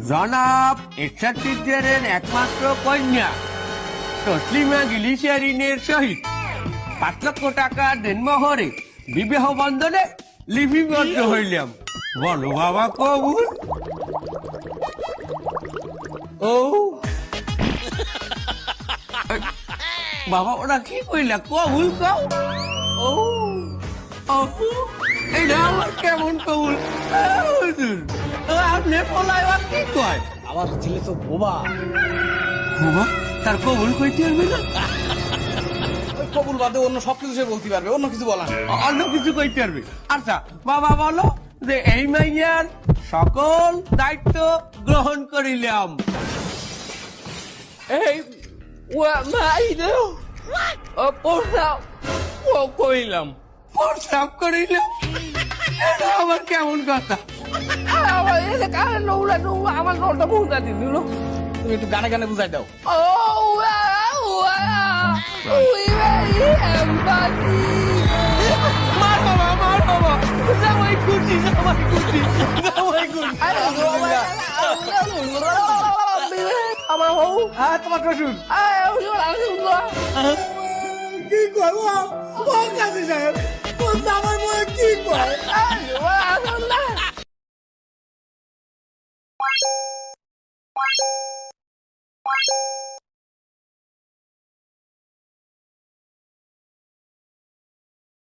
জনাব এরশাদের একমাত্র কন্যা তসলিমা গিলিশারিনের সহিত পাঁচ লক্ষ টাকা দেনমোহরে বিবাহ বন্ধনে লিপিবদ্ধ হইলাম। বলো বাবা কবুল। ও। বাবা ওরা কি কইলা? কবুল কাও। ও। এটা আমার কেমন কবুল। হুজুর, কি কয়? আমার ছেলে তো বোবা। বাবা? তার কবুল কইতে পারবে না? ওই কবুল বাদে অন্য সব কিছু সে বলতে পারবে অন্য কিছু বলা অন্য কিছু কইতে পারবে। আচ্ছা বাবা বলো যে এই মাইয়ার সকল দায়িত্ব গ্রহণ করিলাম। এই মাইদে পোষা কইলাম। প্রস্তাব করিলাম? এটা আবার কেমন কথা? কানে নৌলা? নৌলা আমার নটা ভুলটা দিয়ে দিল। তুমি একটু গানে গানে বুঝাই দাও। ও উই ভেরি এম্বাসি। মার বাবা মার বাবা। জামাই খুশি জামাই খুশি জামাই খুশি। আমার বউ হ্যাঁ তোমার কসুর কি করব? ও কাজী সাহেব